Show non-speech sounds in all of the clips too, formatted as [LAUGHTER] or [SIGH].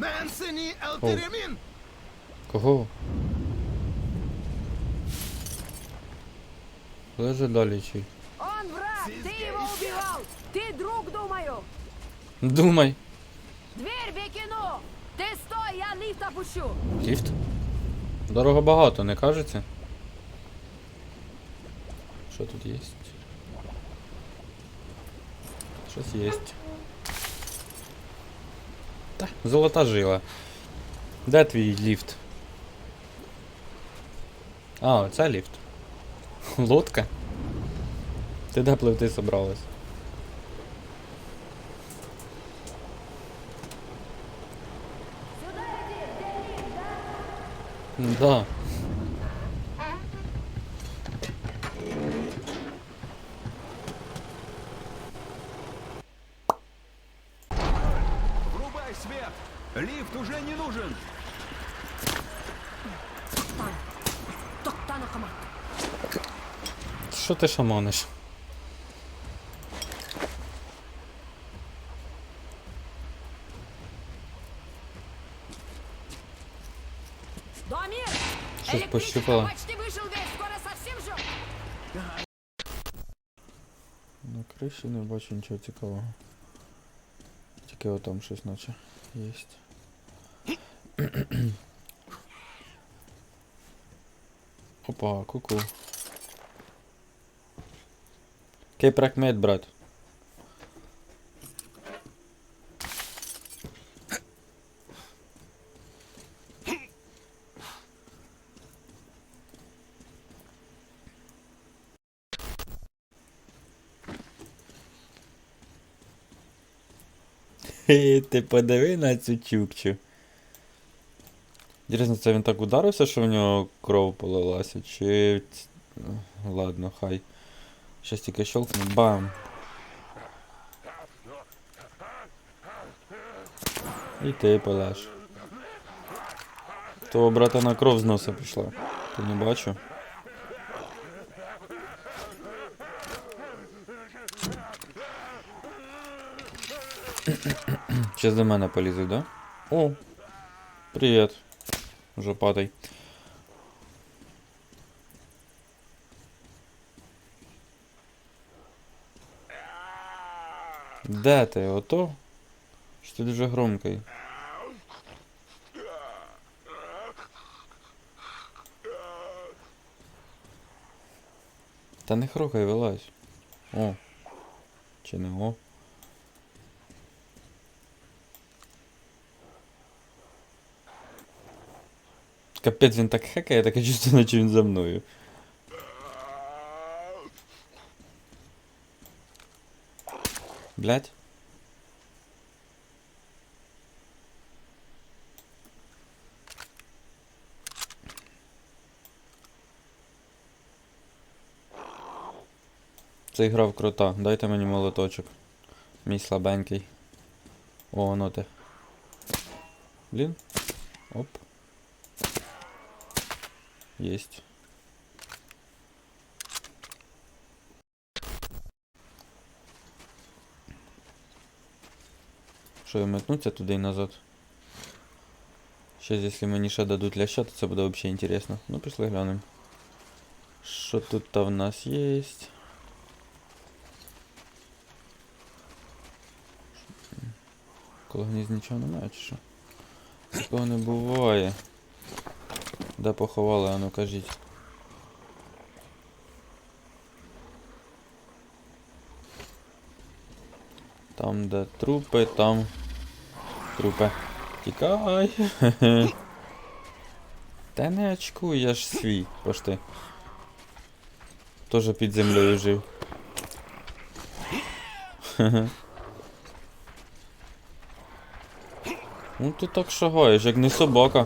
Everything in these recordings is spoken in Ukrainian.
Ненсені Елтеремін! Кого? Лежи далі чий. Он враг, ты его убивал! Ты друг, думаю! Думай. Дверь выкину! Ты стой, я лифт опущу! Ліфт? Дорого багато, не кажеться? Що тут є? Щось є. Та, золота жила. Де твій ліфт? А, це ліфт. [LAUGHS] Лодка? Ти де пливти собралась? Да. Лифт уже не нужен! Що ти шаманиш? Щось же... На криші не бачу нічого цікавого. Тільки отам щось наче єсть. Опа, куку. -ку. Кейпрак мед, брат. [LAUGHS] ти подиви на цю чукчу. Інтересно, це він так ударився, що в нього кров полилася, чи. Ладно, хай. Щас тільки щелкне. Бам. І ти полеш. Того брата на кров з носа пішла. Ти не бачу. Сейчас до мене полізуть, да? О! Привіт. Жопатий. Де ти? Ото? Що ти дуже громкий. Та не хрокай, вилазь. О. Чи не о? Капець він так хекає, таке чувство, наче він за мною. Блять. Це гра в крута. Дайте мені молоточок. Мій слабенький. О, воно те. Блін. Оп. Есть. Що, я туди і назад? Сейчас, якщо мені ще дадуть ляща, то це буде взагалі інтересно. Ну, пішли глянемо. Що тут то в нас є? Гнізд нічого немає, чи що? Такого не буває. Де поховали, а ну кажіть. Там, де трупи, там трупи. Тікай. [LAUGHS] Та не очкуй, я ж свій, пошти. Тоже під землею жив. [LAUGHS] Ну ти так шагаєш, як не собака.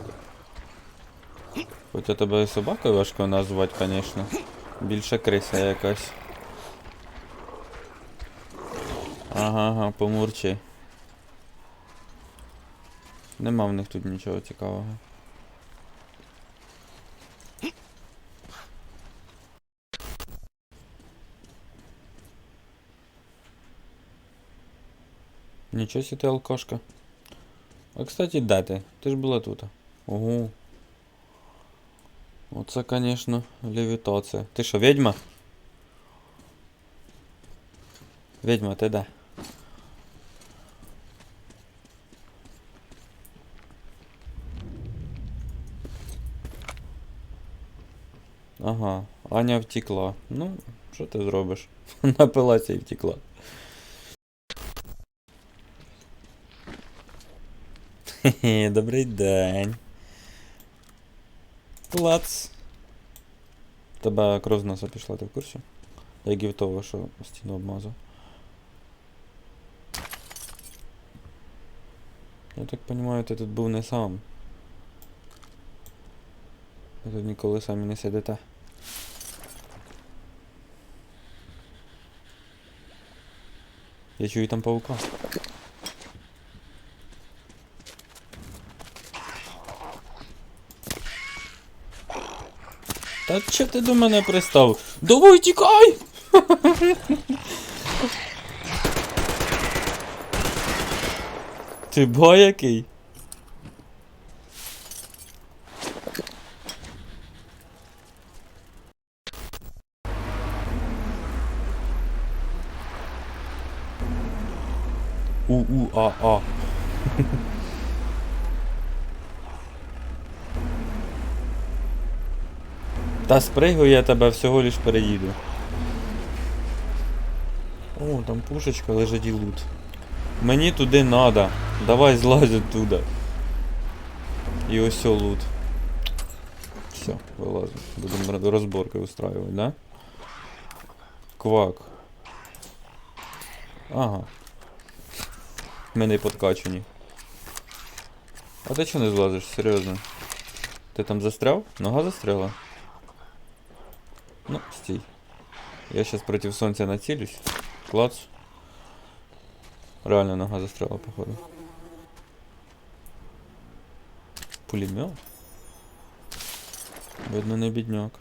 Хоча тебе і собакою важко назвати, звісно. Більше криса якась. Ага, ага, помурчи. Нема в них тут нічого цікавого. Нічого ти алкашка. А кстати, де ти? Ти ж була тут. Ого. Оце, конечно, левітація. Ти що, відьма? Відьма, ти де? Ага, Аня втекла. Ну, що ти зробиш? [LAUGHS] Напилася і втекла. Хе-хе, [LAUGHS] добрий день. Плац. Тебе кров з носа пішла, ти в курсі? В того, що стіну обмазав. Я так розумію, ти тут був не сам. Ви тут ніколи самі не сидите. Я чую там паука. Та чо ти до мене пристав? Давай тікай! Ти ба який? У-у-а-а. Та спригаю я тебе всього лиш переїду. О, там пушечка лежить і лут. Мені туди надо. Давай злазь оттуда. І ось лут. Все, вилазимо. Будемо розборки устраивати, да? Квак. Ага. Ми не. А ти чого не злазиш? Серйозно? Ти там застряв? Нога застряла? Ну, стій. Я сейчас против солнца нацелюсь. Клац. Реально нога застряла, походу. Пулемет? Видно, не бідняк.